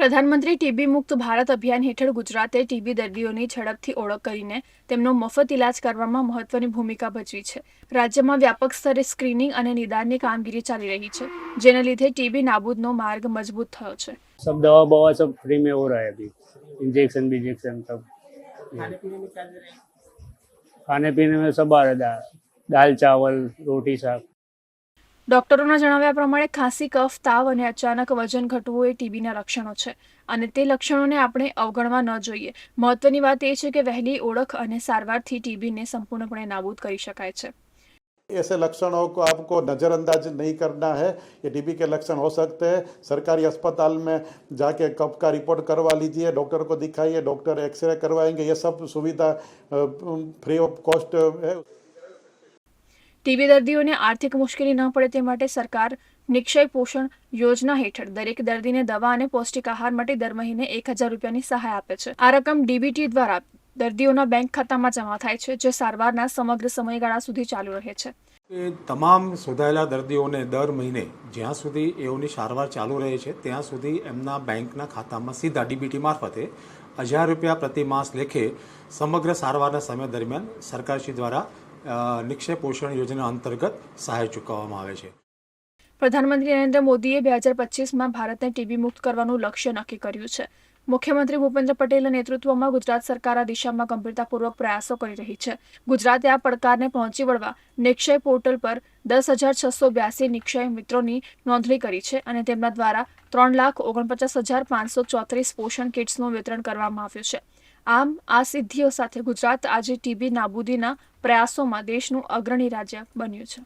પ્રધાનમંત્રી ટીબી મુક્ત ભારત અભિયાન હેઠળ ગુજરાતે ટીબી દર્દીઓની ઝડપથી ઓળખ કરીને તેમનો મફત ઇલાજ કરવામાં મહત્વની ભૂમિકા ભજવી છે રાજ્યમાં વ્યાપક સ્તરે સ્ક્રીનિંગ અને નિદાનની કામગીરી ચાલી રહી છે જેને લીધે ટીબી નાબૂદનો માર્ગ મજબૂત થયો છે सब दवा बवा सब फ्री में हो रहा है अभी इंजेक्शन विजेक्शन सब खाने पीने में क्या दे रहे हैं खाने पीने में सब आ रहा है दाल दाल चावल रोटी शाक ડોક્ટરોના જણાવ્યા પ્રમાણે ખાંસી કફ તાવ અને અચાનક વજન ઘટવું એ ટીબીના લક્ષણો છે અને તે લક્ષણોને આપણે અવગણવા ન જોઈએ મહત્વની વાત એ છે કે વહેલી ઓળખ અને સારવારથી ટીબીને સંપૂર્ણપણે નાબૂદ કરી શકાય છે ऐसे लक्षणों को आपको नज़रअंदाज नहीं करना है ये टीबी के लक्षण हो सकते हैं सरकारी अस्पताल में जाके कफ का रिपोर्ट करवा लीजिए डॉक्टर को दिखाइए डॉक्टर एक्सरे करवाएंगे ये सब सुविधा फ्री ऑफ कॉस्ट है ટીબી દર્દીઓને આર્થિક મુશ્કેલી ન પડે તે માટે સરકાર નિક્ષય પોષણ યોજના હેઠળ દરેક દર્દીને દવા અને પૌષ્ટિક આહાર માટે દર મહિને એક હજાર રૂપિયાની સહાય આપે છે. આ રકમ ડીબીટી દ્વારા દર્દીઓના બેંક ખાતામાં જમા થાય છે, જે સારવારના સમગ્ર સમયગાળા સુધી ચાલુ રહે છે. એ તમામ શોધાયેલા દર્દીઓને દર મહિને જ્યાં સુધી એઓની સારવાર ચાલુ રહે છે, ત્યાં સુધી એમના બેંકના ખાતામાં સીધા ડીબીટી મારફતે હજાર રૂપિયા પ્રતિ માસ લેખે સમગ્ર સારવારના સમય દરમિયાન સરકારશ્રી દ્વારા અ, નિક્ષય પોષણ યોજના અંતર્ગત સહાય ચૂકવવામાં આવે છે. પ્રધાનમંત્રી નરેન્દ્ર મોદીએ બે હજાર પચીસમાં ભારતને ટીબી મુક્ત કરવાનું લક્ષ્ય નક્કી કર્યું છે. મુખ્યમંત્રી ભૂપેન્દ્ર પટેલના નેતૃત્વમાં ગુજરાત સરકાર આ દિશામાં ગંભીરતાપૂર્વક પ્રયાસો કરી રહી છે. ગુજરાતે આ પડકારને પહોંચી વળવા નિક્ષય પોર્ટલ પર દસ હજાર છસો બ્યાસી નિક્ષય મિત્રોની નોંધણી કરી છે અને તેમના દ્વારા ત્રણ લાખ ઓગણપચાસ હજાર પાંચસો ચોત્રીસ પોષણ કિટ્સનું વિતરણ કરવામાં આવ્યું છે. આમ આ સિદ્ધિઓ સાથે ગુજરાત આજે ટીબી નાબૂદીના પ્રયાસોમાં દેશનું અગ્રણી રાજ્ય બન્યું છે.